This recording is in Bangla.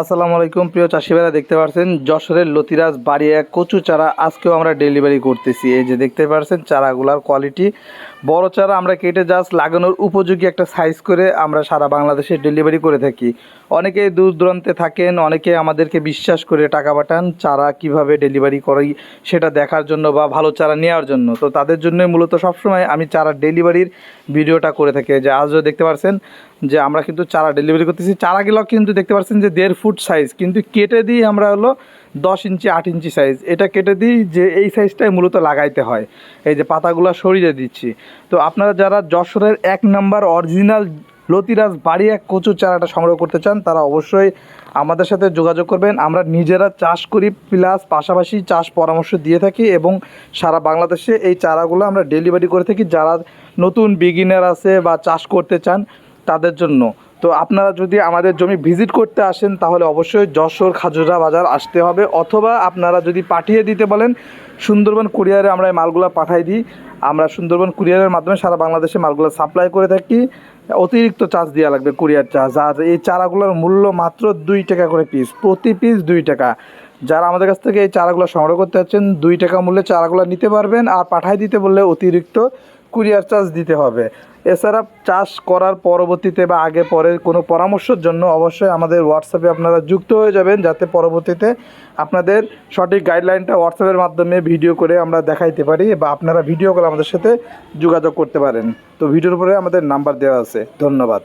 আসসালামু আলাইকুম, প্রিয় চাষি ভাইরা দেখতে পাচ্ছেন যশোরের লতিরাজ বাড়িয়া কচু চারা আজকেও আমরা ডেলিভারি করতেছি। এই যে দেখতে পাচ্ছেন চারাগুলার কোয়ালিটি বড় চারা আমরা কেটে জাস্ট লাগানোর উপযোগী একটা সাইজ করে আমরা সারা বাংলাদেশে ডেলিভারি করে থাকি। অনেকে দূর দূরান্তে থাকেন অনেকে আমাদেরকে বিশ্বাস করে টাকা পাঠান, চারা কীভাবে ডেলিভারি করি সেটা দেখার জন্য বা ভালো চারা নেওয়ার জন্য। তো তাদের জন্য মূলত সবসময় আমি চারা ডেলিভারির ভিডিওটা করে থাকি। যে আজও দেখতে পাচ্ছেন যে আমরা কিন্তু চারা ডেলিভারি করতেছি। চারাগুলো কিন্তু দেখতে পাচ্ছেন যে দেড় সাইজ, কিন্তু কেটে দিই আমরা হলো দশ ইঞ্চি, আট ইঞ্চি সাইজ। এটা কেটে দিই যে এই সাইজটাই মূলত লাগাইতে হয়। এই যে পাতাগুলো সরিয়ে দিচ্ছি। তো আপনারা যারা যশোরের এক নাম্বার অরিজিনাল লতিরাজ বাড়ি এক কচু চারাটা সংগ্রহ করতে চান, তারা অবশ্যই আমাদের সাথে যোগাযোগ করবেন। আমরা নিজেরা চাষ করি, প্লাস পাশাপাশি চাষ পরামর্শ দিয়ে থাকি এবং সারা বাংলাদেশে এই চারাগুলো আমরা ডেলিভারি করে থাকি। যারা নতুন বিগিনার আছে বা চাষ করতে চান, তাদের জন্য। তো আপনারা যদি আমাদের জমি ভিজিট করতে আসেন, তাহলে অবশ্যই যশোর খাজুরা বাজার আসতে হবে, অথবা আপনারা যদি পাঠিয়ে দিতে বলেন, সুন্দরবন কুরিয়ারে আমরা এই মালগুলো পাঠাই দিই। আমরা সুন্দরবন কুরিয়ারের মাধ্যমে সারা বাংলাদেশে মালগুলো সাপ্লাই করে থাকি। অতিরিক্ত চার্জ দেওয়া লাগবে কুরিয়ার চার্জ, আর এই চারাগুলোর মূল্য মাত্র দুই টাকা করে পিস প্রতি পিস দুই টাকা। যারা আমাদের কাছ থেকে এই চারাগুলো সংগ্রহ করতে যাচ্ছেন, দুই টাকা মূল্যে চারাগুলো নিতে পারবেন, আর পাঠাই দিতে বললে অতিরিক্ত কুরিয়ার চার্জ দিতে হবে। এছাড়া চাষ করার পরবর্তীতে বা আগে পরে কোনো পরামর্শের জন্য অবশ্যই আমাদের হোয়াটসঅ্যাপে আপনারা যুক্ত হয়ে যাবেন, যাতে পরবর্তীতে আপনাদের সঠিক গাইডলাইনটা হোয়াটসঅ্যাপের মাধ্যমে ভিডিও করে আমরা দেখাইতে পারি বা আপনারা ভিডিও করে আমাদের সাথে যোগাযোগ করতে পারেন। তো ভিডিওর উপরে আমাদের নাম্বার দেওয়া আছে। ধন্যবাদ।